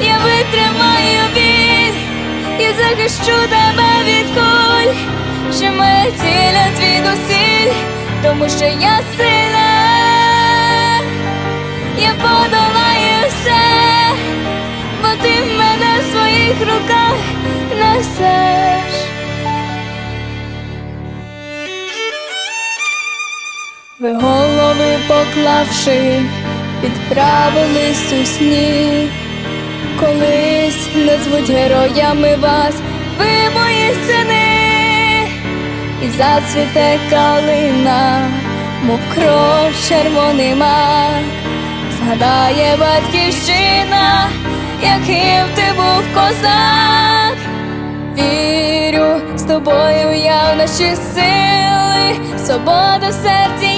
я витримаю біль, я захищу тебе від куль, що мене цілять від усіль, тому що я сильна, я подолаю все, бо ти мене в своїх руках несеш. Ви голови поклавши, відправились у сніг. Назвуть героями вас, ви мої сини, і зацвіте калина, мов кров червоний мак, згадає батьківщина, яким ти був козак. Вірю з тобою я в наші сили, свобода в серці,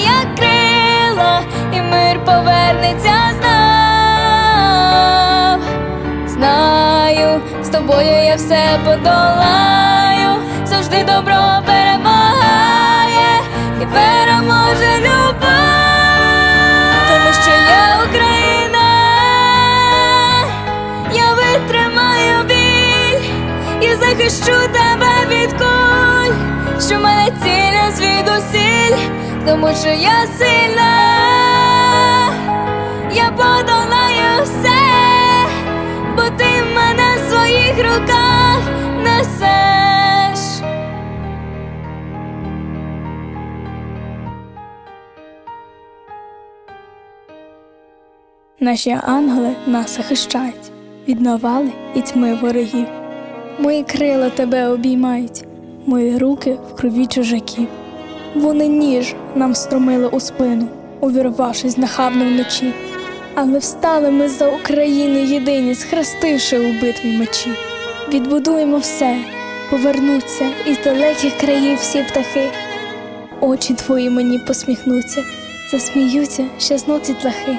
тобою я все подолаю, завжди добро перемагає і переможе любов, тому що я Україна, я витримаю біль, я захищу тебе від куль, що мене цілять звідусіль, тому що я сильна, несеш. Наші ангели нас захищають від навали і тьми ворогів. Мої крила тебе обіймають, мої руки в крові чужаків. Вони ніж нам стромили у спину, увірвавшись нахабно вночі. Але встали ми за Україну єдині, схрестивши у битві мечі. Відбудуємо все, повернуться із далеких країв всі птахи. Очі твої мені посміхнуться, засміються щаснуть тлахи.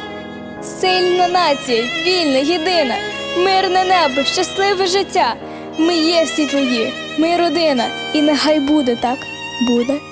Сильна нація, вільна, єдина, мирне небо, щасливе життя. Ми є всі твої, ми родина, і нехай буде так, буде.